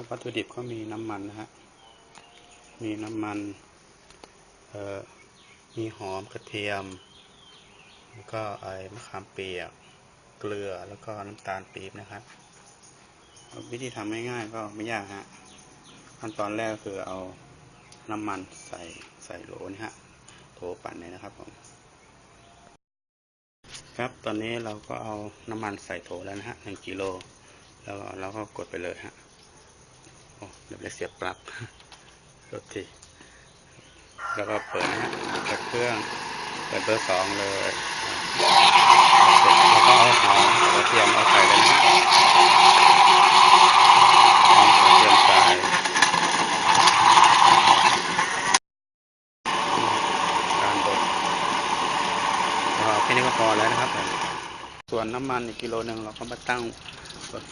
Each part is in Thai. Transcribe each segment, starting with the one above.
ววัตถุดิบก็มีน้ำมันนะฮะ มีน้ำมันเอ่อมีหอมกระเทียม แล้วก็ไอ้มะขามเปียก เกลือ แล้วก็น้ำตาลปี๊บนะครับ วิธีทำง่ายๆก็ไม่ยากฮะ ขั้นตอนแรกคือเอาน้ำมันใส่ใส่โหลนี่ฮะโถปั่นเลยนะครับผม ครับ ตอนนี้เราก็เอาน้ำมันใส่โถแล้วนะฮะหนึ่งกิโล แล้วเราก็กดไปเลยฮะ เดี๋ยวเลยเสียบปลั๊กรถทีแล้วก็เปิดนะฮะเปิดเครื่องเปิดเบอร์สองเลยเสร็จแล้วก็เอาหอมกระเทียมเอาใส่เลยนะหอมกระเทียมใส่การบดก็แค่นี้ก็พอแล้วนะครับ ส่วนน้ำมันอีกกิโลหนึ่งเราก็มาตั้ง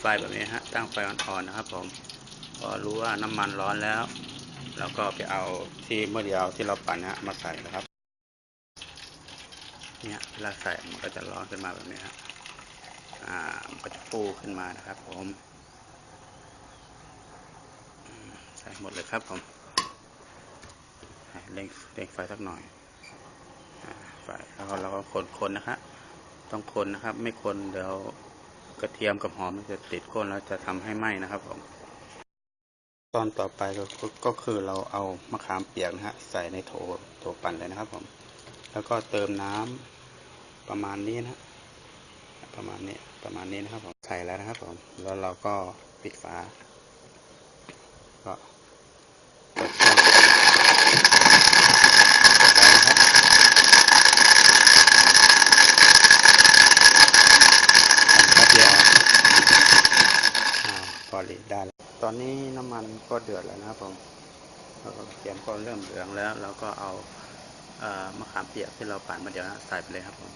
ไฟแบบนี้ฮะ ตั้งไฟอ่อนๆนะครับผม พอรู้ว่าน้ำมันร้อนแล้วเราก็ไปเอาที่เมื่อเดียวที่เราปั่นนะมาใส่นะครับ เนี่ยเวลาใส่มันก็จะร้อนขึ้นมาแบบนี้ฮะอ่ามันก็จะฟูขึ้นมานะครับผมใส่หมดเลยครับผมเร่งเร่งไฟสักหน่อยอไฟแล้วเราก็คนๆนะครับต้องคนนะครับ ไม่คนเดี๋ยวกระเทียมกับหอมมันจะติดก้นแล้วจะทำให้ไหม้นะครับผม ตอนต่อไปก็ก็คือเราเอามะขามเปียกนะฮะใส่ในโถโถปั่นเลยนะครับผม แล้วก็เติมน้ำประมาณนี้นะฮะประมาณนี้ประมาณนี้นะครับผมใส่แล้วนะครับผมแล้วเราก็ปิดฝาก็เปิดเครื่องปิดไว้นะครับทำแป๊บเดียวอ่าพอดีได้แล้ว ตอนนี้น้ำมันก็เดือดแล้วนะครับผมแล้วก็เตียมก็เริ่มเหลืองแล้วเราก็เอาเอ่อมะขามเปียกที่เราปั่นมาเดี๋ยวนะใส่ไปเลยครับผม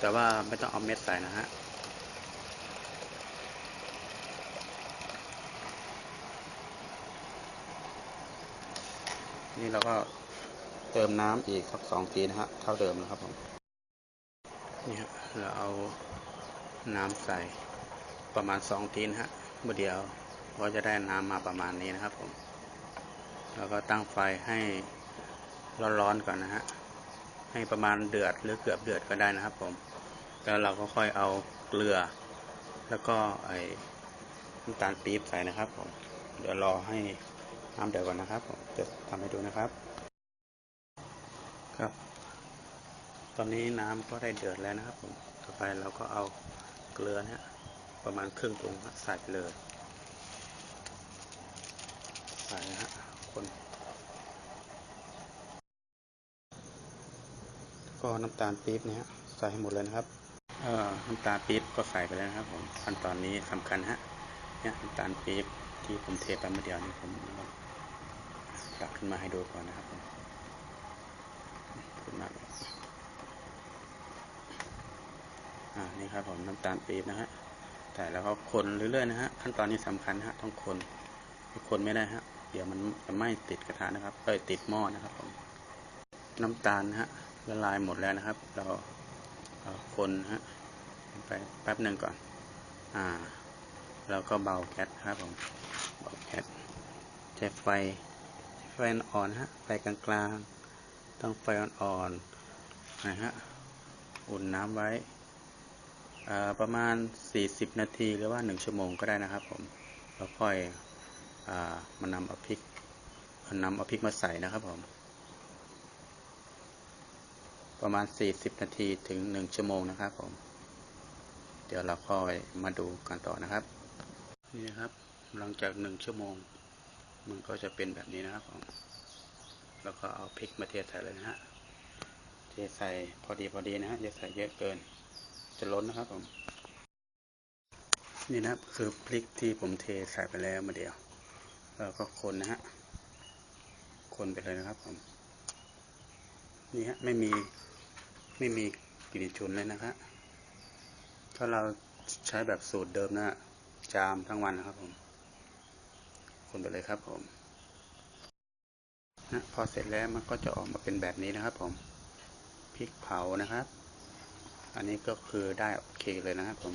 แต่ว่าไม่ต้องเอาเม็ดใส่นะฮะนี่เราก็เติมน้ำอีกสักสองทีนะฮะเท่าเดิมนะครับผมนี่ฮะเราเอาน้ำใส่ประมาณสองทีนะฮะเมื่อเดียว ก็จะได้น้ำมาประมาณนี้นะครับผมแล้วก็ตั้งไฟให้ร้อนๆก่อนนะฮะให้ประมาณเดือดหรือเกือบเดือดก็ได้นะครับ ผม แล้วเราก็ค่อยเอาเกลือ แล้วก็ไอ้น้ำตาลปี๊บใส่นะครับผมเดี๋ยวรอให้น้ำเดือดก่อนนะครับผมจะทำให้ดูนะครับ ครับ ตอนนี้น้ำก็ได้เดือดแล้วนะครับผมต่อไปเราก็เอาเกลือเนี่ยประมาณครึ่งถุงใส่ไปเลย ใส่นฮะคนก็น้ำตาลปี๊บเนี่ยใส่ให้หมดเลยนะครับเอ่อน้ำตาลปี๊บก็ใส่ไปแล้วนะครับผมขั้นตอนนี้สำคัญฮะเนี่ยน้ำตาลปี๊บที่ผมเทไปเมื่อเดียวนี้ผมตักขึ้นมาให้ดูก่อนนะครับผมขึ้นมาอ่านี่ครับผมน้ำตาลปี๊บนะฮะแต่แล้วก็คนเรื่อยๆนะฮะขั้นตอนนี้สำคัญฮะต้องคนคนไม่ได้ฮะ เดี๋ยวมันจะไหม้ติดกระทะนะครับเอ้ยติดหม้อนะครับผมน้ำตาลฮะละลายหมดแล้วนะครับ เราเอาคนฮะไปแป๊บหนึ่งก่อน อ่า แล้วก็เบาแก๊สครับผมเบาแก๊สใช้ไฟไฟอ่อนฮะไฟกลางๆต้องไฟอ่อนๆนะฮะอุ่นน้ำไว้อ่าประมาณ 40 นาทีหรือว่า 1 ชั่วโมงก็ได้นะครับผมแล้วค่อย มานำเอาพริกนำเอาพริกมาใส่นะครับผม ประมาณ 40 นาทีถึง 1 ชั่วโมงนะครับผม เดี๋ยวเราค่อยมาดูกันต่อนะครับ นี่นะครับ หลังจาก 1 ชั่วโมง มันก็จะเป็นแบบนี้นะครับผม แล้วก็เอาพริกมาเทใส่เลยนะฮะ เทใส่พอดีพอดีนะฮะ อย่าใส่เยอะเกิน จะล้นนะครับผม นี่นะครับคือพริกที่ผมเทใส่ไปแล้วมาเดียว แล้วก็คนนะฮะ คนไปเลยนะครับผม นี่ฮะไม่มีไม่มีกลิ่นฉุนเลยนะครับถ้าเราใช้แบบสูตรเดิมนะจามทั้งวันนะครับผม คนไปเลยครับผมนะพอเสร็จแล้วมันก็จะออกมาเป็นแบบนี้นะครับ ผมพริกเผานะครับ อันนี้ก็คือได้โอเคเลยนะครับผม